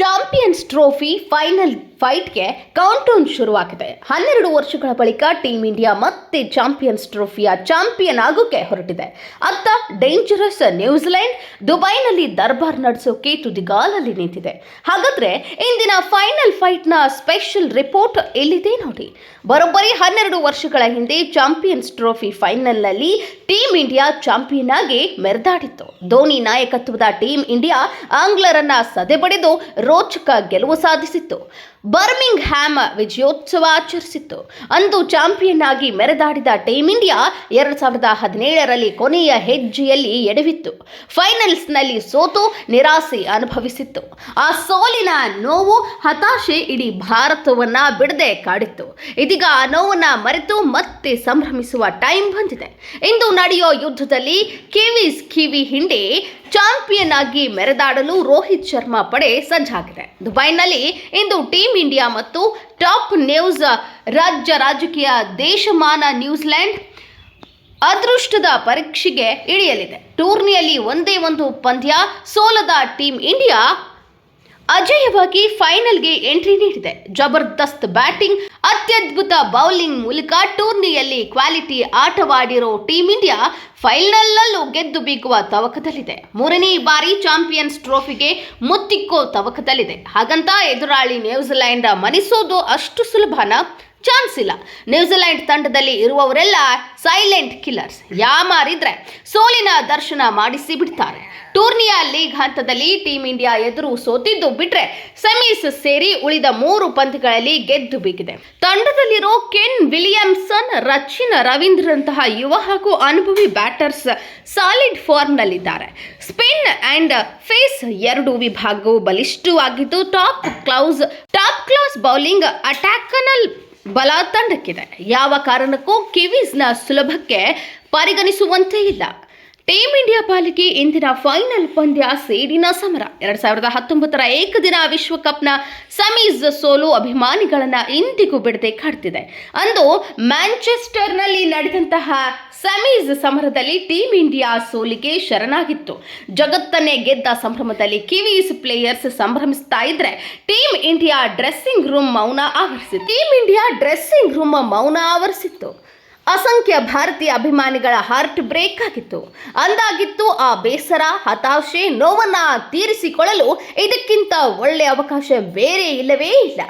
Champions trophy final ಫೈಟ್ಗೆ countdown ಶುರುವಾಗಿದೆ. ಹನ್ನೆರಡು ವರ್ಷಗಳ ಬಳಿಕ ಟೀಮ್ ಇಂಡಿಯಾ ಮತ್ತೆ ಚಾಂಪಿಯನ್ಸ್ ಟ್ರೋಫಿಯ ಚಾಂಪಿಯನ್ ಆಗೋಕೆ ಹೊರಟಿದೆ. ಅತ್ತ ಡೇಂಜರಸ್ ನ್ಯೂಜಿಲೆಂಡ್ ದುಬೈನಲ್ಲಿ ದರ್ಬಾರ್ ನಡೆಸೋಕೆ ತುದಿಗಾಲಲ್ಲಿ ನಿಂತಿದೆ. ಹಾಗಾದ್ರೆ ಇಂದಿನ ಫೈನಲ್ ಫೈಟ್ನ ಸ್ಪೆಷಲ್ ರಿಪೋರ್ಟ್ ಎಲ್ಲಿದೆ ನೋಡಿ. ಬರೋಬ್ಬರಿ ಹನ್ನೆರಡು ವರ್ಷಗಳ ಹಿಂದೆ ಚಾಂಪಿಯನ್ಸ್ ಟ್ರೋಫಿ ಫೈನಲ್ನಲ್ಲಿ ಟೀಮ್ ಇಂಡಿಯಾ ಚಾಂಪಿಯನ್ ಆಗಿ ಮೆರೆದಾಡಿತ್ತು. ಧೋನಿ ನಾಯಕತ್ವದ ಟೀಮ್ ಇಂಡಿಯಾ ಆಂಗ್ಲರನ್ನ ಸದೆಬಡಿದು ರೋಚಕ ಗೆಲುವು ಸಾಧಿಸಿತ್ತು. ಬರ್ಮಿಂಗ್ ಹ್ಯಾಮ್ ವಿಜಯೋತ್ಸವ ಆಚರಿಸಿತ್ತು. ಅಂದು ಚಾಂಪಿಯನ್ ಆಗಿ ಮೆರೆದಾಡಿದ ಟೀಮ್ ಇಂಡಿಯಾ ಎರಡು ಸಾವಿರದ ಹದಿನೇಳರಲ್ಲಿ ಕೊನೆಯ ಹೆಜ್ಜೆಯಲ್ಲಿ ಎಡವಿತ್ತು. ಫೈನಲ್ಸ್ನಲ್ಲಿ ಸೋತು ನಿರಾಸೆ ಅನುಭವಿಸಿತ್ತು. ಆ ಸೋಲಿನ ನೋವು, ಹತಾಶೆ ಇಡೀ ಭಾರತವನ್ನ ಬಿಡದೆ ಕಾಡಿತ್ತು. ಇದೀಗ ಆ ನೋವನ್ನ ಮರೆತು ಮತ್ತೆ ಸಂಭ್ರಮಿಸುವ ಟೈಮ್ ಬಂದಿದೆ. ಇಂದು ನಡೆಯೋ ಯುದ್ಧದಲ್ಲಿ ಕಿವಿಸ್ ಕಿವಿ ಹಿಂಡಿ ಚಾಂಪಿಯನ್ ಆಗಿ ಮೆರೆದಾಡಲು ರೋಹಿತ್ ಶರ್ಮಾ ಪಡೆ ಸಜ್ಜಾಗಿದೆ. ದುಬೈನಲ್ಲಿ ಇಂದು ಟೀಮ್ ಇಂಡಿಯಾ ಮತ್ತು ಟಾಪ್ ನ್ಯೂಸ್ ರಾಜ್ಯ ರಾಜಕೀಯ ದೇಶಮಾನ ನ್ಯೂಜಿಲೆಂಡ್ ಅದೃಷ್ಟದ ಪರೀಕ್ಷೆಗೆ ಇಳಿಯಲಿದೆ. ಟೂರ್ನಿಯಲ್ಲಿ ಒಂದೇ ಒಂದು ಪಂದ್ಯ ಸೋಲದ ಟೀಮ್ ಇಂಡಿಯಾ ಅಜೇಯವಾಗಿ ಫೈನಲ್ಗೆ ಎಂಟ್ರಿ ನೀಡಿದೆ. ಜಬರ್ದಸ್ತ್ ಬ್ಯಾಟಿಂಗ್, ಅತ್ಯದ್ಭುತ ಬೌಲಿಂಗ್ ಮೂಲಕ ಟೂರ್ನಿಯಲ್ಲಿ ಕ್ವಾಲಿಟಿ ಆಟವಾಡಿರೋ ಟೀಂ ಇಂಡಿಯಾ ಫೈನಲ್ನಲ್ಲೂ ಗೆದ್ದು ಬೀಗುವ ತವಕದಲ್ಲಿದೆ. ಮೂರನೇ ಬಾರಿ ಚಾಂಪಿಯನ್ಸ್ ಟ್ರೋಫಿಗೆ ಮುತ್ತಿಕ್ಕೋ ತವಕದಲ್ಲಿದೆ. ಹಾಗಂತ ಎದುರಾಳಿ ನ್ಯೂಜಿಲೆಂಡ್ ಮನಿಸೋದು ಅಷ್ಟು ಸುಲಭನ? ಚಾನ್ಸ್ ಇಲ್ಲ. ನ್ಯೂಜಿಲೆಂಡ್ ತಂಡದಲ್ಲಿ ಇರುವವರೆಲ್ಲ ಸೈಲೆಂಟ್ ಕಿಲ್ಲರ್ಸ್. ಯಾಮಾರಿದ್ರೆ ಸೋಲಿನ ದರ್ಶನ ಮಾಡಿಸಿ ಬಿಡ್ತಾರೆ. ಟೂರ್ನಿಯ ಲೀಗ್ ಹಂತದಲ್ಲಿ ಟೀಮ್ ಇಂಡಿಯಾ ಎದುರು ಸೋತಿದ್ದು ಬಿಟ್ರೆ ಸೆಮೀಸ್ ಸೇರಿ ಉಳಿದ ಮೂರು ಪಂದ್ಯಗಳಲ್ಲಿ ಗೆದ್ದು ಬೀಗಿದೆ. ತಂಡದಲ್ಲಿರೋ ಕೆನ್ ವಿಲಿಯಮ್ಸನ್, ರಚಿನ್ ರವೀಂದ್ರಂತಹ ಯುವ ಹಾಗೂ ಅನುಭವಿ ಬ್ಯಾಟರ್ಸ್ ಸಾಲಿಡ್ ಫಾರ್ಮ್ನಲ್ಲಿದ್ದಾರೆ. ಸ್ಪಿನ್ ಅಂಡ್ ಫೇಸ್ ಎರಡು ವಿಭಾಗವು ಬಲಿಷ್ಠವಾಗಿದ್ದು top class, top class bowling, ಅಟ್ಯಾಕನಲ್ ಬಲ ತಂಡಕ್ಕಿದೆ. ಯಾವ ಕಾರಣಕ್ಕೂ ಕಿವೀಸ್ನ ಸುಲಭಕ್ಕೆ ಪರಿಗಣಿಸುವಂತೆ ಇಲ್ಲ. ಟೀಮ್ ಇಂಡಿಯಾ ಪಾಲಿಕೆ ಇಂದಿನ ಫೈನಲ್ ಪಂದ್ಯ ಸೇಡಿನ ಸಮರ. ಎರಡ್ ಸಾವಿರದ ಹತ್ತೊಂಬತ್ತರ ಏಕದಿನ ವಿಶ್ವಕಪ್ನ ಸಮೀಸ್ ಸೋಲು ಅಭಿಮಾನಿಗಳನ್ನ ಇಂದಿಗೂ ಬಿಡದೆ ಕಾಡ್ತಿದೆ. ಅಂದು ಮ್ಯಾಂಚೆಸ್ಟರ್ನಲ್ಲಿ ನಡೆದಂತಹ ಸಮೀಸ್ ಸಮರದಲ್ಲಿ ಟೀಮ್ ಇಂಡಿಯಾ ಸೋಲಿಗೆ ಶರಣಾಗಿತ್ತು. ಜಗತ್ತನ್ನೇ ಗೆದ್ದ ಸಂಭ್ರಮದಲ್ಲಿ ಕಿವೀಸ್ ಪ್ಲೇಯರ್ಸ್ ಸಂಭ್ರಮಿಸ್ತಾ ಇದ್ರೆ ಟೀಮ್ ಇಂಡಿಯಾ ಡ್ರೆಸ್ಸಿಂಗ್ ರೂಮ್ ಮೌನ ಆವರಿಸಿತ್ತು. ಟೀಮ್ ಇಂಡಿಯಾ ಡ್ರೆಸ್ಸಿಂಗ್ ರೂಮ್ ಮೌನ ಆವರಿಸಿತ್ತು. ಅಸಂಖ್ಯ ಭಾರತೀಯ ಅಭಿಮಾನಿಗಳ ಹಾರ್ಟ್ ಬ್ರೇಕ್ ಆಗಿತ್ತು. ಅಂದಾಗಿತ್ತು ಆ ಬೇಸರ, ಹತಾಶೆ, ನೋವನ್ನ ತೀರಿಸಿಕೊಳ್ಳಲು ಇದಕ್ಕಿಂತ ಒಳ್ಳೆಯ ಅವಕಾಶ ಬೇರೆ ಇಲ್ಲವೇ ಇಲ್ಲ.